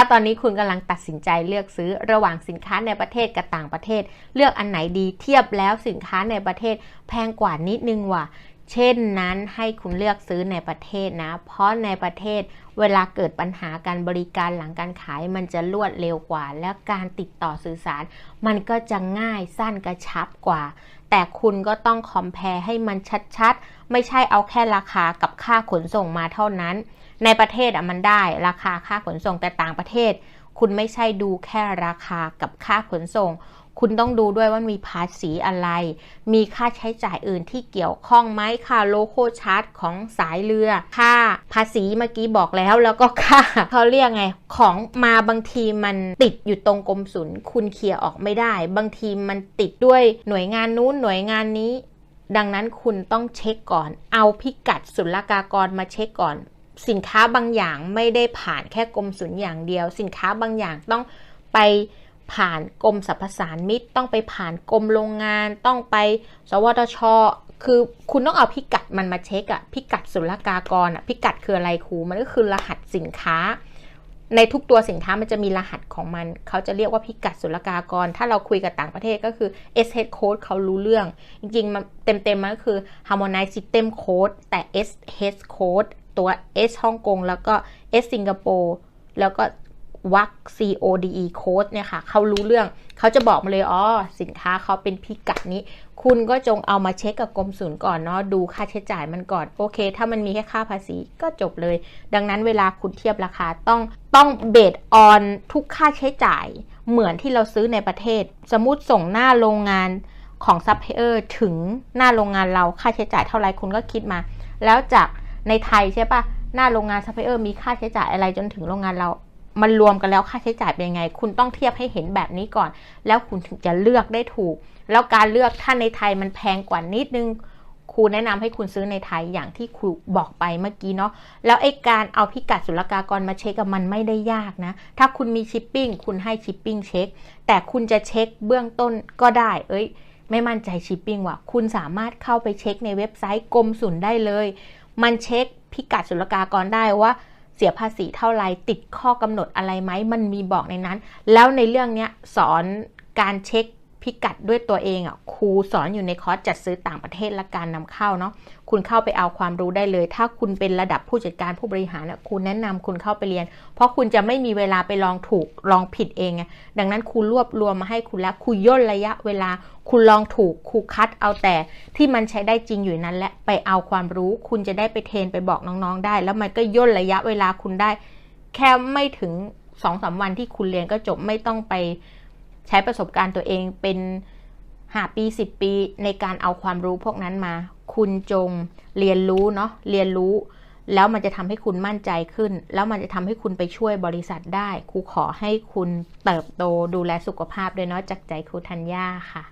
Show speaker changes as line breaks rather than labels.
ถ้าตอนนี้คุณกำลังตัดสินใจเลือกซื้อระหว่างสินค้าในประเทศกับต่างประเทศ เลือกอันไหนดีเทียบแล้วสินค้าในประเทศแพงกว่านิดนึงว่ะ เช่นนั้นให้คุณเลือกซื้อในประเทศนะ เพราะในประเทศเวลาเกิดปัญหาการบริการหลังการขายมันจะรวดเร็วกว่า และการติดต่อสื่อสาร มันก็จะง่ายสั้นกระชับกว่า แต่คุณก็ต้องคอมเพลให้มันชัดๆ ไม่ใช่เอาแค่ราคากับค่าขนส่งมาเท่านั้น ในประเทศอะมันได้ราคาค่าขนส่งแต่ต่างประเทศ คุณไม่ใช่ดูแค่ราคากับค่าขนส่ง คุณต้องดูด้วยว่ามีภาษีอะไร มีค่าใช้จ่ายอื่นที่เกี่ยวข้องไหมค่าโลโก้ชาร์ตของสายเรือ ค่าภาษีเมื่อกี้บอกแล้ว แล้วก็ค่าเขาเรียกไง ของมาบางทีมันติดอยู่ตรงกรมศุลคุณเคลียร์ออกไม่ได้ บางทีมันติดด้วยหน่วยงานนู้นหน่วยงานนี้ ดังนั้นคุณต้องเช็คก่อน เอาพิกัดศุลกากรมาเช็คก่อน สินค้าบางอย่างไม่ได้ผ่านแค่กรมศุลอย่างเดียว สินค้าบางอย่างต้องไป ผ่านกรมสรรพสานมิตร ต้องไปผ่านกรมโรงงาน ต้องไป สวทช คือคุณต้องเอาพิกัดมันมาเช็คอะพิกัดศุลกากรอะพิกัดคืออะไรครูมันก็คือรหัสสินค้า ในทุกตัวสินค้ามันจะมีรหัสของมัน เขาจะเรียกว่าพิกัดศุลกากร ถ้าเราคุยกับต่างประเทศก็คือ SH code เขารู้เรื่อง จริงๆมันเต็มๆมันก็คือ Harmonized System Code แต่ SH code ตัว S ฮ่องกงแล้วก็ S สิงคโปร์แล้วก็ วัก CODE code เนี่ยค่ะเขารู้เรื่องเขาจะบอกมาเลยอ๋อสินค้าเขาเป็นพิกัดนี้ คุณก็จงเอามาเช็คกับกรมศุลก่อนเนาะดูค่าใช้จ่ายมันก่อนโอเค ถ้ามันมีแค่ค่าภาษีก็จบเลย ดังนั้นเวลาคุณเทียบราคาต้องต้องเบสออนทุกค่าใช้จ่าย เหมือนที่เราซื้อในประเทศ สมมติส่งหน้าโรงงานของซัพพลายเออร์ถึงหน้าโรงงานเราค่าใช้จ่ายเท่าไรคุณก็คิดมา แล้วจากในไทยใช่ปะหน้าโรงงานซัพพลายเออร์มีค่าใช้จ่ายอะไรจนถึงโรงงานเรา มันรวมกันแล้วค่าใช้จ่ายเป็นยังไง คุณต้องเทียบให้เห็นแบบนี้ก่อน แล้วคุณถึงจะเลือกได้ถูก แล้วการเลือกถ้าในไทยมันแพงกว่านิดนึงครูแนะนำให้คุณซื้อในไทยอย่างที่ครูบอกไปเมื่อกี้เนาะแล้วไอ้การเอาพิกัดศุลกากรมาเช็คกับมันไม่ได้ยากนะ ถ้าคุณมีชิปปิ้งคุณให้ชิปปิ้งเช็ค แต่คุณจะเช็คเบื้องต้นก็ได้ เอ้ย ไม่มั่นใจชิปปิ้งว่ะคุณสามารถเข้าไปเช็คในเว็บไซต์กรมศุลได้เลย มันเช็คพิกัดศุลกากรได้ว่า เสียภาษีเท่าไรติดข้อกำหนดอะไรไหมมันมีบอกในนั้น แล้วในเรื่องเนี้ยสอนการเช็ค พิกัดด้วยตัวเองอะครูสอนอยู่ในคอร์สจัดซื้อต่างประเทศและการนำเข้าเนาะคุณเข้าไปเอาความรู้ได้เลย ถ้าคุณเป็นระดับผู้จัดการผู้บริหารนะครูแนะนำคุณเข้าไปเรียน เพราะคุณจะไม่มีเวลาไปลองถูกลองผิดเองไงดังนั้นครูรวบรวมมาให้คุณแล้วครูย่นระยะเวลา คุณลองถูกครูคัดเอาแต่ที่มันใช้ได้จริงอยู่นั้น และไปเอาความรู้ คุณจะได้ไปเทรนไปบอกน้องๆได้ แล้วมันก็ย่นระยะเวลาคุณได้ แค่ไม่ถึงสองสาวันที่คุณเรียนก็จบไม่ต้องไป ใช้ประสบการณ์ตัวเองเป็นหาปีสิบปีในการเอาความรู้พวกนั้นมา คุณจงเรียนรู้เนาะเรียนรู้ แล้วมันจะทำให้คุณมั่นใจขึ้น แล้วมันจะทำให้คุณไปช่วยบริษัทได้ครูขอให้คุณเติบโตดูแลสุขภาพด้วยเนาะจากใจครูธัญญาค่ะ